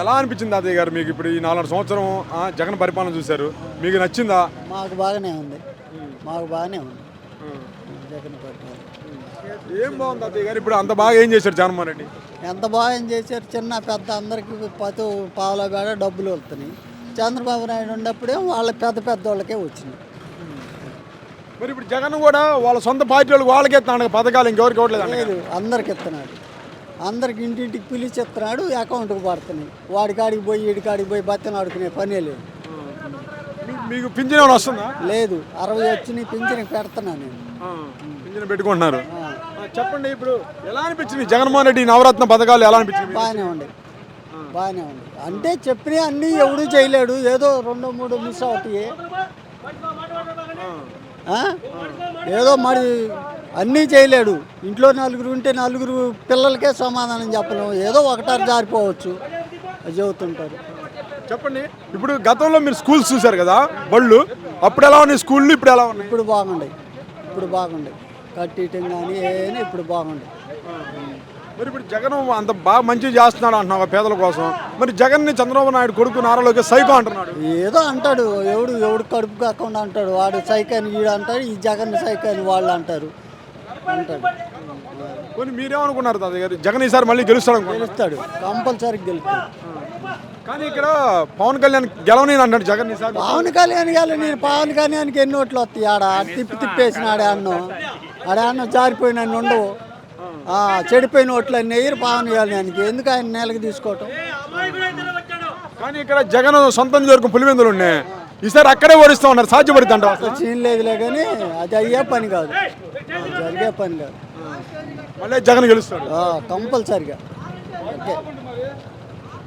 ఎలా అనిపించింది తాతయ్య గారు మీకు ఇప్పుడు ఈ నాలుగు సంవత్సరం జగన్ పరిపాలన చూశారు? మీకు నచ్చిందా? మాకు బాగానే ఉంది. మాకు బాగానే ఉంది. జగన్ పరిపాలన. ఏం బాగుంది తాతయ్య గారు? ఇప్పుడు అంత బాగా ఏం చేశారు జగన్మోహన్ రెడ్డి? ఎంత బాగా ఏం చేశారు? చిన్న పెద్ద అందరికి పతు పావుల బేడ డబ్బులు వెళ్తున్నాయి చంద్రబాబు నాయుడు ఉన్నప్పుడే వాళ్ళ పెద్ద పెద్ద వాళ్ళకే వచ్చినాయి. మరి ఇప్పుడు జగన్ కూడా వాళ్ళ సొంత పార్టీ వాళ్ళకి వాళ్ళకే ఇస్తున్నాడు. పథకాలు ఇంకెవరికి ఇవ్వట్లేదు అందరికి ఇస్తున్నాడు. అందరికి ఇంటింటికి పిలిచి ఇస్తున్నాడు అకౌంట్కి పడుతున్నాయి. వాడి కాడికి పోయి ఈడి కాడికి పోయి బత్తని ఆడుకునే పనే లేదు. మీకు పింఛన్ ఏమైనా వస్తుందా? లేదు. అరవై వచ్చినాయి పింఛన్ పెడుతున్నా నేను. పింఛన్ పెట్టుకుంటున్నారు. చెప్పండి ఇప్పుడు ఎలా అనిపించింది? జగన్మోహన్ రెడ్డి నవరత్న పథకాలు ఎలా అనిపించింది? బాగానే ఉంది. బాగానే ఉంది. అంటే చెప్పినవి అన్నీ ఎవడు చేయలేడు. ఏదో రెండు మూడు మిస్ అవుతాయి? ఏదో మరి అన్నీ చేయలేడు. ఇంట్లో నలుగురు ఉంటే నలుగురు పిల్లలకే సమాధానం చెప్పలేము ఏదో ఒకటారు జారిపోవచ్చు. అది చెబుతుంటారు. చెప్పండి. ఇప్పుడు గతంలో మీరు స్కూల్స్ చూశారు కదా? బళ్ళు. అప్పుడు ఎలా ఉన్నాయి స్కూళ్ళు? ఇప్పుడు ఎలా ఉన్నాయి? ఇప్పుడు బాగుండయి. ఇప్పుడు బాగుండయి. కట్టియటం కానీ ఏమైనా ఇప్పుడు బాగుండయి. మరి ఇప్పుడు జగన్ అంత బాగా మంచిగా చేస్తున్నాడు అంటున్నావు పేదల కోసం? మరి జగన్ని చంద్రబాబు నాయుడు కొడుకు నారా లోకేష్ సైకో అంటున్నాడు. ఏదో అంటాడు. ఎవడు ఎవడు కడుపు కాకుండా అంటాడు. వాడు సైకాని వీడు అంటాడు. ఈ జగన్ సైకాని వాళ్ళు అంటారు. కొన్ని మీరేమనుకున్నారు తాతయ్య గారు? జగన్ ఈసారి మళ్ళీ గెలుస్తాడు అనుకుంటున్నారు. గెలుస్తాడు. కంపల్సరీ గెలుస్తాడు. కానీ ఇక్కడ పవన్ కళ్యాణ్ గెలవని అంటాడు జగన్ ఈసారి. పవన్ కళ్యాణ్ గారు నేను పవన్ కళ్యాణ్కి ఎన్ని ఓట్లు వస్తాయి ఆడ? తిప్పి తిప్పేసిన ఆడే అన్నం. ఆడే అన్నం జారిపోయిన అన్ని ఉండవు. ఆ, చెడిపోయిన ఓట్లు అన్ని వేయరు పవన్ కళ్యాణ్కి. ఎందుకు ఆయన నెలకి తీసుకోవటం? కానీ ఇక్కడ జగన్ సొంత నియోజకవర్గం పులివెందులు ఉన్నాయి. ఈసారి అక్కడే ఓడిస్తా ఉన్నారు. సాధ్యపడుతుంది సీన్ లేదులే కానీ అది అయ్యే పని కాదు. జరిగే పని కాదు మళ్ళీ జగన్ గెలుస్తాడు. కంపల్సరిగా. ఓకే.